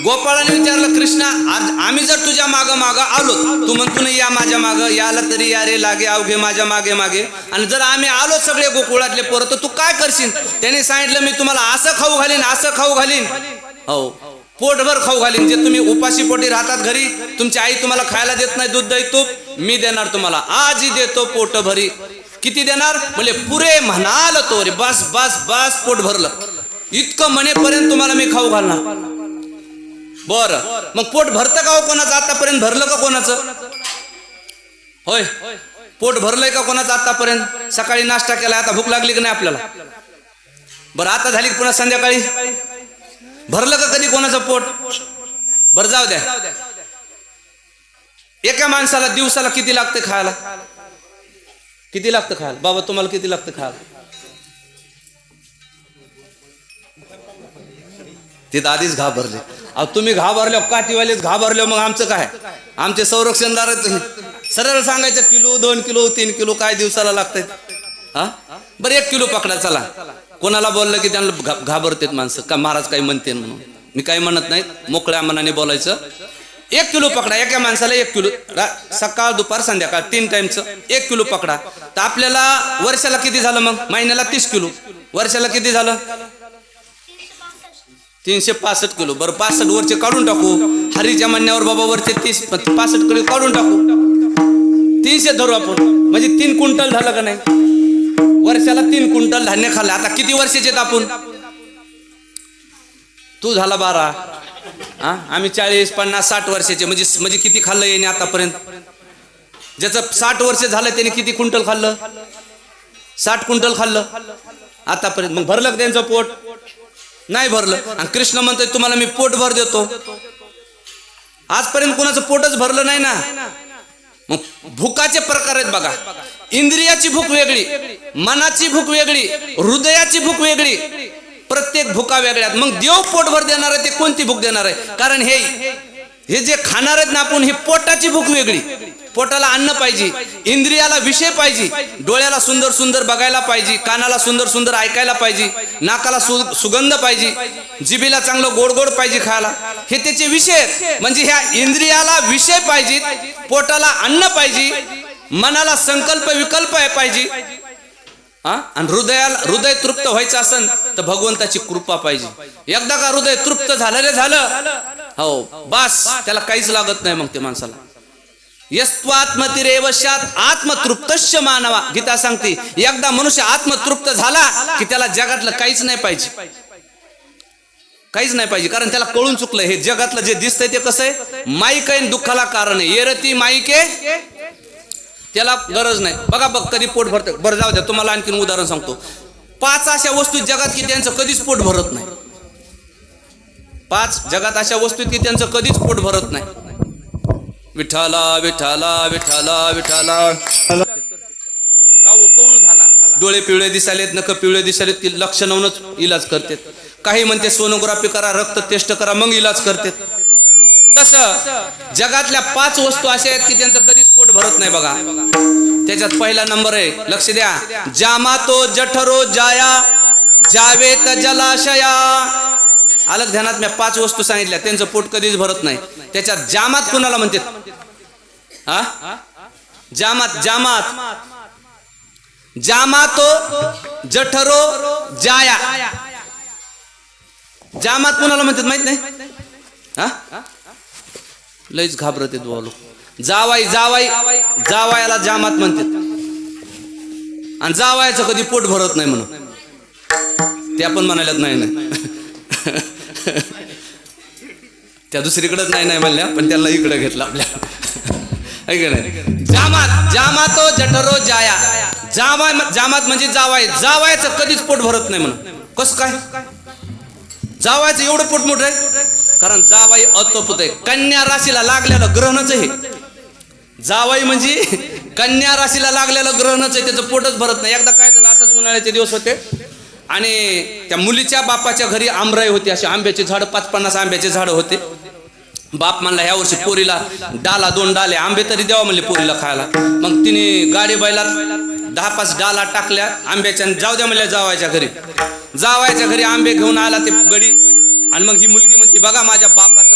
गोपाळाने विचारलं कृष्णा आज आम्ही जर तुझ्या माग माग आलो तू म्हणतो ना या माझ्या माग याला तरी या रे लागे अवघे माझ्या मागे मागे. आणि जर आम्ही आलो सगळे गोकुळातले पोरं तर तू काय करशील? त्याने सांगितलं मी तुम्हाला असं खाऊ घालीन असं खाऊ घालीन. हो. पोटभर खाऊ घालीन जे तुम्ही उपाशी पोटी राहतात घरी तुमची आई तुम्हाला खायला देत नाही दूध दही तूप मी देणार तुम्हाला. आजही देतो पोट भरी किती देणार? म्हणजे पुरे म्हणाल तो रे बस बस बस पोट भरलं. इतकं म्हणेपर्यंत तुम्हाला मी खाऊ घालणार. बर. मग पोट भरतं का हो कोणाचं? आतापर्यंत भरलं का कोणाचं? होय. पोट भरलंय का कोणाचं आतापर्यंत? सकाळी नाश्ता केला आता भूक लागली की नाही आपल्याला? बरं आता झाली की पुन्हा संध्याकाळी? भरलं का कधी कोणाचं पोट? बरं जाऊ द्या. एका माणसाला दिवसाला किती लागतं खायला? किती लागतं खायला? बाबा तुम्हाला किती लागतं खायला? तिथं आधीच घाबरले. अहो तुम्ही घाबरले काठीवालेच घाबरले मग आमचं काय? आमचे संरक्षणदार सरळ सांगायचं किलो दोन किलो तीन किलो काय दिवसाला लागतात हा? बरं एक किलो पकडा चला. कोणाला बोललं की त्यांना घाबरतेत माणसं? का महाराज काही म्हणते म्हणून? मी काही म्हणत नाही मोकळ्या मनाने बोलायचं. एक किलो पकडा एका माणसाला एक किलो. रा- सकाळ दुपार संध्याकाळ तीन टाइमचं एक किलो पकडा. तर आपल्याला वर्षाला किती झालं मग? महिन्याला तीस किलो. वर्षाला किती झालं? तीनशे पासष्ट किलो. बरं पासष्ट वरचे काढून टाकू. हरीच्या म्हणण्यावर बाबा वरचे तीस पासष्ट किलो काढून टाकू. तीनशे धरू आपण. म्हणजे तीन क्विंटल झालं का नाही? वर्षाला तीन क्विंटल धान्य खाल्लं. आता किती वर्षाचे आपण? तू झाला बारा. हा? आम्ही चाळीस पन्नास साठ वर्षाचे. म्हणजे म्हणजे किती खाल्लं येणे आतापर्यंत? ज्याचं साठ वर्ष झालं त्याने किती क्विंटल खाल्लं? साठ क्विंटल खाल्लं? आतापर्यंत. मग भरलं का त्यांचं पोट? नाही भरलं. आणि कृष्ण म्हणतोय तुम्हाला मी पोट भर देतो. आजपर्यंत कोणाचं पोटच भरलं नाही ना? मग भुकाचे प्रकार आहेत बघा. इंद्रियाची भूक वेगळी मनाची भूक वेगळी हृदयाची भूक वेगळी. प्रत्येक भुका वेगळ्यात मग देव पोटभर देणार आहे ते कोणती भूक देणार आहे? कारण हे हे जे खाणार आहेत ना आपण ही पोटाची भूक वेगळी. पोटाला अन्न पाहिजे इंद्रियाला विषय पाहिजे डोळ्याला सुंदर सुंदर बघायला पाहिजे कानाला सुंदर सुंदर ऐकायला पाहिजे नाकाला सुगंध पाहिजे जिबीला चांगलं गोड गोड पाहिजे खायला. हे त्याचे विषय आहेत. म्हणजे ह्या इंद्रियाला विषय पाहिजेत पोटाला अन्न पाहिजे मनाला संकल्प विकल्प आहे पाहिजे. हा? आणि हृदयाला हृदय तृप्त व्हायचं असेल तर भगवंताची कृपा पाहिजे. एकदा का हृदय तृप्त झालं रे झालं. हो बस. त्याला काहीच लागत नाही मग ते माणसाला. यस्त्वात्मतिरेव शात आत्मतृप्तश्य मानवा. गीता सांगते एकदा मनुष्य आत्मतृप्त झाला की त्याला जगातलं काहीच नाही पाहिजे. काहीच नाही पाहिजे. कारण त्याला कळून चुकलं हे जगातलं जे दिसतंय ते कसं आहे? माईक आहे दुःखाला कारण आहे. येरती माईक आहे त्याला गरज नाही. बघा बघ कधी पोट भरतं. बरं जाऊ द्या तुम्हाला आणखीन उदाहरण सांगतो. पाच अशा वस्तू जगात की त्यांचं कधीच पोट भरत नाही. पाच जगात अशा वस्तू की त्यांचं कधीच पोट भरत नाही. विठाला विठाला विठाला विठाला काऊ कौळ झाला. डोळे पिवळे दिसालेत नख पिवळे दिसालेत की लक्ष लावूनच इलाज करतात. काही म्हणते सोनोग्राफी करा रक्त टेस्ट करा मग इलाज करतात. तस जगातल्या पाच वस्तू अशा आहेत की त्यांचं कधीच पोट भरत नाही बघा. त्याच्यात पहिला नंबर आहे लक्ष द्या. जामातो जठरो जाया जावेत जलाशया. अलग ध्यानात मी पाच वस्तू सांगितल्या त्यांचं पोट कधीच भरत नाही. त्याच्यात जामात कुणाला म्हणतात हा? जामात जामात. जामातो जठरो जाया. जामात कुणाला म्हणतात माहीत नाही? हा? लईच घाबरत बोलो जावाई जावाई जावायाला जामात म्हणतात. आणि जावायचं कधी पोट भरत नाही म्हणून. त्या पण म्हणाल्यात नाही नाही. त्या दुसरीकडेच नाही नाही म्हणल्या पण त्यांना इकडं घेतलं आपल्या. नाही? जामात जामातो जठरो जाया. जामा जामात म्हणजे जावाय. जावायचं कधीच पोट भरत नाही म्हणून. कसं काय? जावायचं एवढं पोट मोठं आहे? कारण जावाई अतोपत आहे. कन्या राशीला लागलेलं ग्रहणच आहे. जावाई म्हणजे कन्या राशीला लागलेलं ग्रहणच आहे. त्याचं पोटच भरत नाही. एकदा काय झालं असंच उन्हाळ्याचे दिवस होते. आणि त्या मुलीच्या बापाच्या घरी आमराई होती अशी. आंब्याची झाड पाच पन्नास आंब्याचे झाड होते. बाप म्हणला ह्या वर्षी पोरीला डाला दोन डाले आंबे तरी द्यावा म्हणले पोरीला खायला. मग तिने गाडी बैलात दहा पाच डाला टाकल्या आंब्याच्या जाऊ द्या म्हणल्या जावायच्या घरी. जावायच्या घरी आंबे घेऊन आला ते गडी. आणि मग ही मुलगी म्हणते बघा माझ्या बापाचा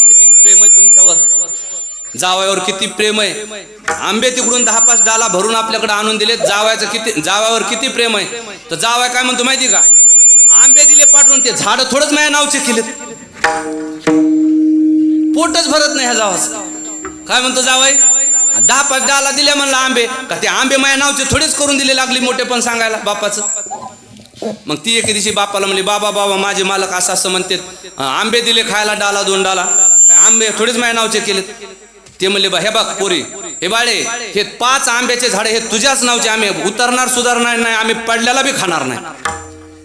जावयावर किती प्रेम आहे? आंबे तिकडून दहा पाच डाला भरून आपल्याकडे आणून दिले जावयाचं किती जावयावर किती प्रेम आहे? तर जावया काय म्हणतो माहिती का? आंबे दिले पाठवून ते झाड थोडंच माझ्या नावचे केले पोटच भरत नाही ह्या जावाचं. काय म्हणतो जावय दहा पाच डाला दिल्या म्हणलं आंबे. का ते आंबे माझ्या नावचे थोडेच करून दिले लागली मोठे पण सांगायला बापाचं. मग ती एके दिवशी बापाला म्हणली बाबा बाबा माझे मालक असं असं म्हणते आंबे दिले खायला डाला दोन डाला. आंबे थोडेच माझ्या नावचे केलेत. ते म्हणले बा हे बघ पोरी हे बाळे हे पाच आंब्याचे झाड हे तुझ्याच नावचे आम्ही उतरणार सुधारणार नाही आम्ही पडल्याला बी खाणार नाही.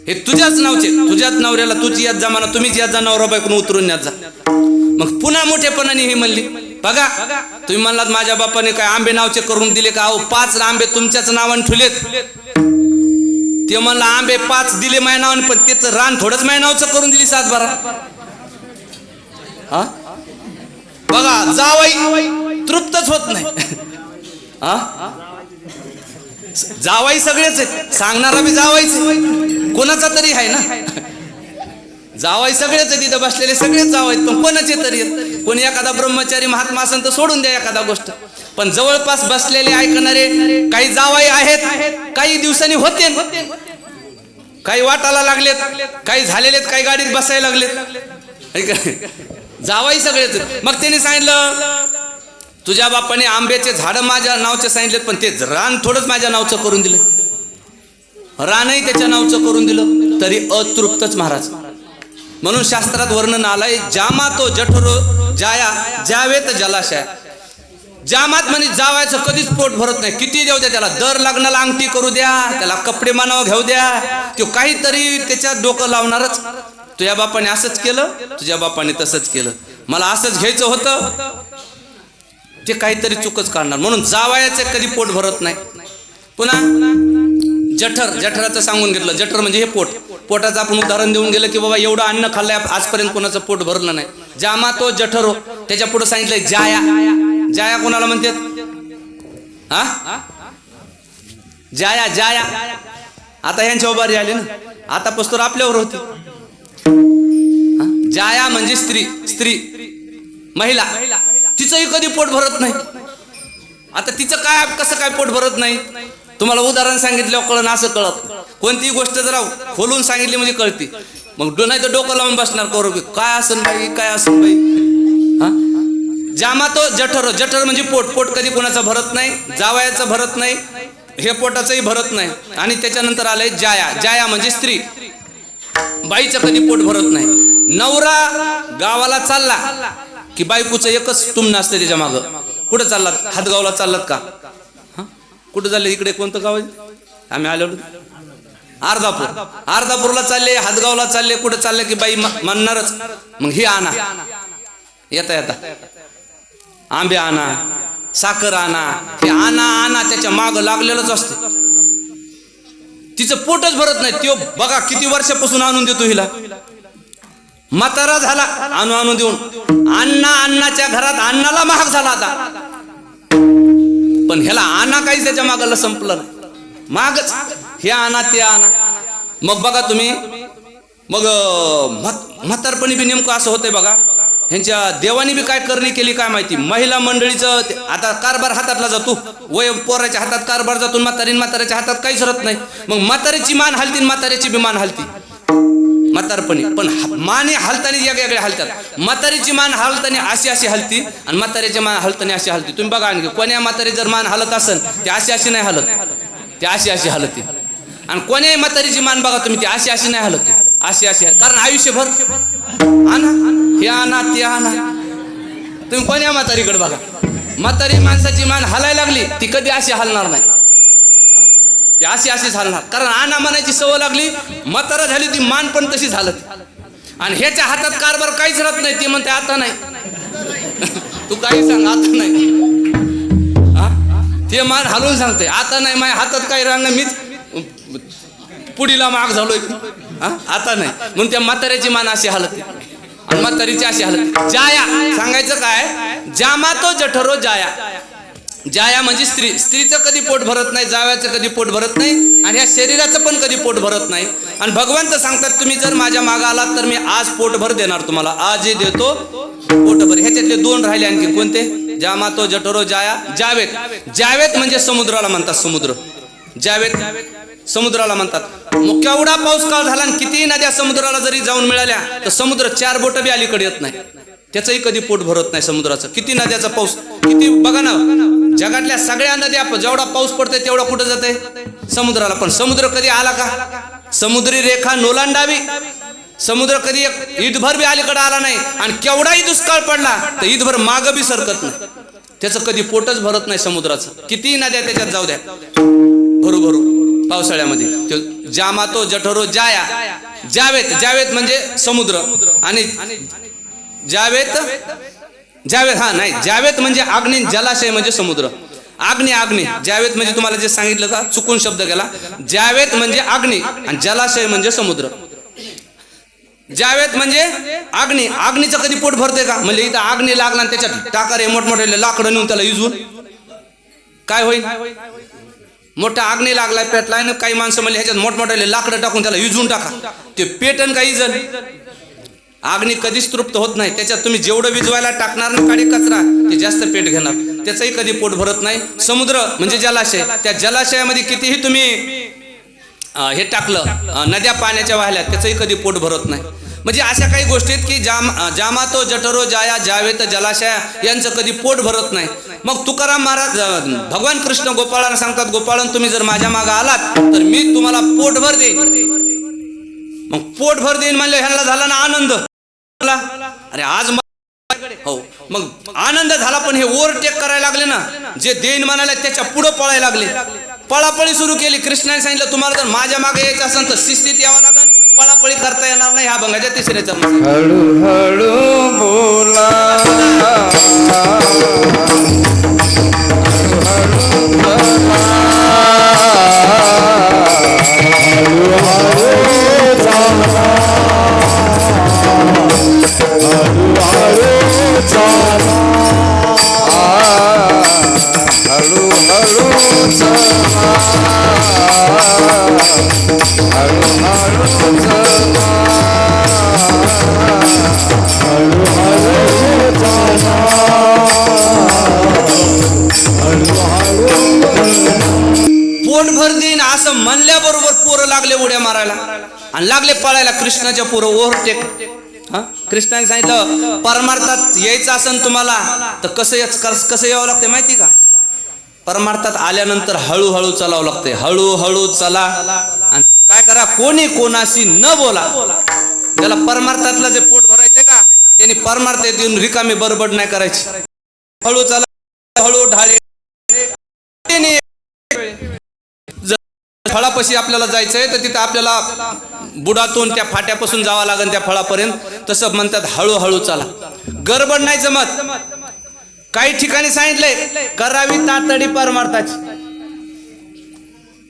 हे तुझ्याच नावचे तुझ्याच नवऱ्याला तुझी यात जमाना तुम्हीच यात जा नवरा बायकून उतरून यात जा. मग पुन्हा मोठेपणाने ही म्हणली बघा तुम्ही म्हणलात माझ्या बापाने काय आंबे नावचे करून दिले का? अहो पाच आंबे तुमच्याच नावाने ठुलेत. ते म्हणलं आंबे पाच दिले माझ्या नावाने पण त्याचं रान थोडंच माझ्या नावचं करून दिली सात बारा हा? बघा जावाई तृप्तच होत नाही. हा जावाई सगळेच आहेत. सांगणारा बी जावायच कोणाचा तरी आहे ना? जावाई सगळेच आहेत. तिथं बसलेले सगळेच जावायत आहेत. पण कोणाचे तरी आहेत? कोणी एखादा ब्रह्मचारी महात्मा असेल तर सोडून द्या एखादा गोष्ट. पण जवळपास बसलेले ऐकणारे काही जावाई आहेत. काही दिवसांनी होते. काही वाटायला लागलेत. काही झालेलेत. काही गाडीत बसायला लागलेत. जावाई सगळेच मग त्यांनी सांगितलं तुझ्या बापाने आंब्याचे झाड माझ्या नावचे सांगितलेत पण ते रान थोडंच माझ्या नावचं करून दिलं. रानही त्याच्या नावचं करून दिलं. तरी अतृप्तच महाराज. म्हणून शास्त्रात वर्णन आलंय जामा तो जठरो जाया जावेत जलाशय. जामात म्हणजे जावायचं कधीच पोट भरत नाही. किती देऊ द्या त्याला? दर लग्नाला अंगठी करू द्या त्याला कपडे मानावं घेऊ द्या. तो काहीतरी त्याच्यात डोकं लावणारच. तुझ्या बापाने असंच केलं तुझ्या बापाने तसंच केलं. मला असंच घ्यायचं होतं. ते काहीतरी चुकच काढणार म्हणून जावायाचं कधी पोट भरत नाही. पुन्हा जठर जठराचं सांगून घेतलं. जठर म्हणजे हे पोट. पोटाचं आपण उदाहरण देऊन गेलं की बाबा एवढं अन्न खाल्लंय आजपर्यंत कोणाचं पोट भरलं नाही. जामा तो जठर हो. त्याच्या पुढे सांगितलंय जाया. जाया कोणाला म्हणतात? हा? जाया जाया. आता ह्यांच्या उभारी आली ना. आता पस्तोर आपल्यावर होती. जाया म्हणजे स्त्री स्त्री महिला. तिचंही कधी पोट भरत नाही. आता तिचं काय कसं काय पोट भरत नाही? तुम्हाला उदाहरण सांगितल्यावर कळण असं कळत. कोणतीही गोष्ट जरा खोलून सांगितली म्हणजे कळती. मग डो- नाही तर डोकं लावून बसणार करू काय असेल बाई काय असन बाई? हा? जामा तो जठर जठर म्हणजे पोट. पोट कधी कोणाचं भरत नाही जावयाचं भरत नाही हे पोटाचंही भरत नाही. आणि त्याच्यानंतर आलंय जाया. जाया म्हणजे स्त्री. बाईचं कधी पोट भरत नाही. नवरा गावाला चालला की बायकोचं एकच टुमणं असतं त्याच्या मागं. कुठं चाललात? हातगावला चाललात का? कुठं चालले? इकडे कोणतं गाव आहे? आम्ही आलो अर्धापूर अर्धापूरला चालले हातगावला चालले कुठं चालले की बाई म्हणणारच. मग ही आणा. येता येता. आंबे आणा साखर आणा हे आणा आणा त्याच्या माग लागलेलंच असते. तिचं पोटच भरत नाही. तो बघा किती वर्षापासून आणून देतो हिला. म्हातारा झाला आणू आणू देऊन. अण्णा अण्णाच्या घरात अण्णाला महाग झाला आता. पण ह्याला आणा काही त्याच्या मागाला संपलं मागच. हे आणा ते आणा. मग बघा तुम्ही. मग म्हात- म्हातारपणी बी नेमकं असं होतंय बघा. ह्यांच्या देवानी बी काय करणी केली काय माहिती? महिला मंडळीचं ते- आता कारभार हातातला जातो. वय पोराच्या हातात कारभार जातो म्हातारीन म्हाताऱ्याच्या हातात काहीच राहत नाही. मग म्हातारीची मान हलती म्हाताऱ्याची बी मान हलती. म्हातारपणी. पण मान माने हालताना वेगवेगळ्या हलतात. म्हातारीची मान हालताना अशी अशी हलती आणि म्हाताऱ्याची मान हालताना अशी हलती. तुम्ही बघा आणखी कोण्या म्हातारी जर मान हलत असेल ते अशी अशी नाही हलत. ते अशी अशी हलती. आणि कोण्याही म्हातारीची मान बघा तुम्ही ती अशी अशी नाही हलत. अशी अशी. कारण आयुष्यभर आणा हे आणा ते आणा तुम्ही कोण्या म्हातारीकडे बघा. म्हातारी माणसाची मान हलायला लागली ती कधी अशी हलणार नाही. ते अशी असे झालं कारण आणा म्हणायची सवय लागली म्हातारा झाली ती मान पण तशी झालं आणि ह्याच्या हातात कारभार काहीच राहत नाही ते म्हणते आता नाही. तू काही सांग आता नाही. ते मान हलवून सांगते आता नाही माझ्या हातात काही राहणार मीच पुढीला माग झालोय. हा? आता नाही. म्हणून त्या म्हाताऱ्याची मान अशी हलते. आणि म्हातारीची अशी हलते. जाया. सांगायचं काय? जामा तो जठरो जाया. जाया म्हणजे स्त्री स्त्रीचं कधी पोट भरत नाही जाव्याचं कधी पोट भरत नाही आणि ह्या शरीराचं पण कधी पोट भरत नाही. आणि भगवंत सांगतात तुम्ही जर माझ्या मागा आलात तर मी आज पोटभर देणार तुम्हाला. आजही देतो पोटभर ह्याच्यातले दोन राहिले आणखी कोणते? जामातो जठरो जाया जावेत जावेत म्हणजे समुद्राला म्हणतात समुद्र. जावेत समुद्राला म्हणतात. मग केवढा पाऊस काळ झाला आणि किती नद्या समुद्राला जरी जाऊन मिळाल्या तर समुद्र चार बोट बी अलीकडे येत नाही. त्याचंही कधी पोट भरत नाही समुद्राचं. किती नद्याचा पाऊस किती बघा ना जगातल्या सगळ्या नद्या जेवढा पाऊस पडतोय तेवढा कुठं जाते समुद्राला. पण समुद्र कधी आला का? समुद्री रेखा नोलांडावी. समुद्र कधी एक ईदभर बी अलीकडे आला नाही आणि केवढाही दुष्काळ पडला तर ईदभर माग बी सरकत नाही. त्याचं कधी पोटच भरत नाही समुद्राचं. किती नद्या त्याच्यात जाऊ द्या. भरू भरू पावसाळ्यामध्ये. तो जामातो जठरो जाया. जावेत जावेत म्हणजे समुद्र. आणि जावेत? जावेत हा नाही. जावेत म्हणजे अग्नी जलाशय म्हणजे समुद्र. अग्नी आग्ने जावेत म्हणजे तुम्हाला जे सांगितलं का चुकून शब्द केला जावेत म्हणजे अग्नी आणि जलाशय म्हणजे समुद्र. जावेत म्हणजे अग्नी. अग्नीचं कधी पोट भरते का? म्हणजे इथं आग्ने लागला आणि त्याच्यात टाकारे मोठमोठे लाकडं नेऊन त्याला इजून. काय होईल? मोठा आग्ने लागलाय पेटलाय ना काही माणसं म्हणजे ह्याच्यात मोठमोठे लाकडं टाकून त्याला इजून टाका. ते पेटन का इजल अग्नी कधीच तृप्त होत नाही. त्याच्यात तुम्ही जेवढं विजवायला टाकणार ना काडी कचरा ते जास्त पेट घेणार. त्याचंही कधी पोट भरत नाही. समुद्र म्हणजे जलाशय. त्या जलाशयामध्ये कितीही तुम्ही हे टाकलं नद्या पाण्याच्या वाहल्या त्याचंही कधी पोट भरत नाही. म्हणजे अशा काही गोष्टी आहेत की जाम जामातो जठरो जाया जावेत जलाशया यांचं कधी पोट भरत नाही. मग तुकाराम महाराज भगवान कृष्ण गोपाळांना सांगतात गोपाळन तुम्ही जर माझ्या मागे आलात तर मी तुम्हाला पोटभर देईन. मग पोटभर देईन म्हणलं ह्यांना झाला ना आनंद. अरे आज हो. मग आनंद झाला पण हे ओव्हरटेक करायला लागले ना. जे देईन म्हणाले त्याच्या पुढे पळायला लागले. पळापळी सुरू केली. कृष्णाने सांगितलं तुम्हाला जर माझ्या मागे यायचं असेल तर शिस्तीत यावं लागेल पळापळी करता येणार नाही. ह्या भंगाच्या तिसऱ्या चरणात. हळूहळू बोला. पोटभर देईन असं म्हणल्याबरोबर पोरं लागले उड्या मारायला. आणि लागले पळायला कृष्णाच्या पोरं ओव्हरटेक. हा? कृष्णाने सांगितलं परमार्थात यायचं असेल तुम्हाला तर कसं याच- कस- कसं यावं लागतं माहिती का? परमार्थात आल्यानंतर हळूहळू चालावं लागते हळूहळू चला. आणि काय करा कोणी कोणाशी न बोला. त्याला परमार्थातलं जे पोट भरायचे का त्यांनी परमार्थ येऊन रिकामी बरबड नाही करायची. हळू चला हळू ढाळे जर फळापाशी आपल्याला जायचंय तर तिथं आपल्याला बुडातून त्या फाट्यापासून जावं लागेल त्या फळापर्यंत. तसं म्हणतात हळूहळू चला. गडबड नाही जमत. काही ठिकाणी सांगितलंय करावी तातडी परमार्थाची.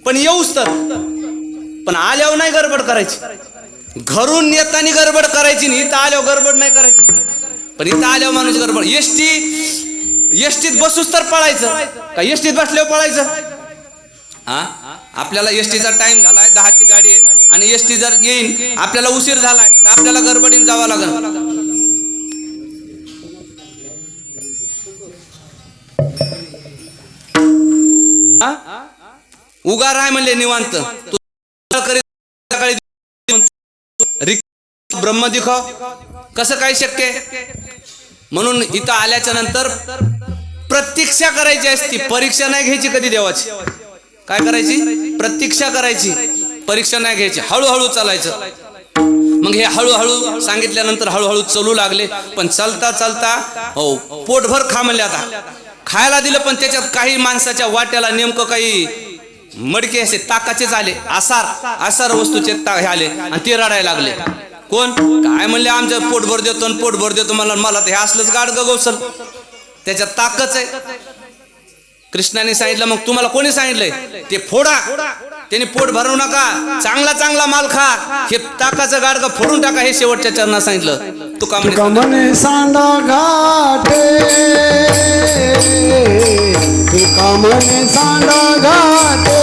पण येऊच तर. पण आल्यावर नाही गडबड करायची. घरून येताना गडबड करायची नाही इथं आल्यावर गडबड नाही करायची. पण इथं आल्यावर माणूस गडबड. एसटी एसटीत बसूच तर पळायचं. का एसटीत बसल्यावर पळायचं? हा? आपल्याला एसटीचा टाइम झालाय दहाची गाडी आहे आणि एसटी जर येईन आपल्याला उशीर झालाय तर आपल्याला गडबडीन जावं लागेल. उगार उगा म्हणले निवांत. ब्रह्म दिखाव कसं काय शक्य म्हणून इथं आल्याच्यानंतर प्रतीक्षा करायची असती. परीक्षा नाही घ्यायची कधी देवाची? काय करायची? प्रतीक्षा करायची. परीक्षा नाही घ्यायची. हळूहळू चालायचं. मग हे हळूहळू सांगितल्यानंतर हळूहळू चलू लागले. पण चालता चालता हो पोटभर खा म्हणले आता. खायला दिलं पण त्याच्यात काही माणसाच्या वाट्याला नेमकं काही मडके असे ताकाचेच आले आसार आसार वस्तूचे हे आले आणि ते रडायला लागले. कोण? काय म्हणले आमचं पोटभर देतो आणि पोटभर देतो मला मला तर हे असलंच गाड गवसल त्याच्यात ताकच आहे. कृष्णाने सांगितलं मग तुम्हाला कोणी सांगितलंय? ते फोडा. त्याने पोट भरवू नका. चांगला चांगला माल खा. हे ताकाचं गाडगं फोडून टाका हे शेवटच्या चरणात सांगितलं. तुकमन सांदा घाटे। तुकमन सांडा घाटे।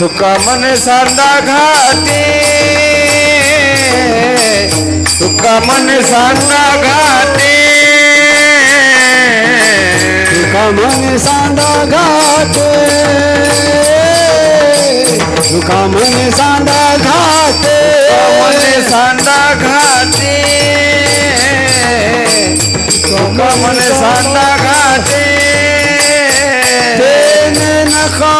तुकमन सांडा घाटे। तुकमन सांडा घाटे। तुकमन सांदा घाटे। तुकमन सांडा घाटे। मने सांडा घाटे तुका मने सांडा घाटे तेने नका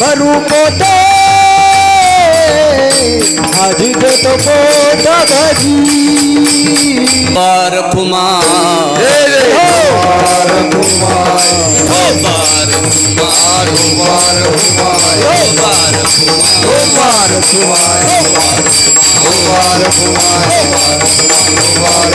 भरू पोटे तेने नका भरू पोटे आधी देतो पोट भजी बार फुमा हे रे कुमार कुमार हो बार कुमार कुमार कुमार हो बार कुमार कुमार कुमार कुमार कुमार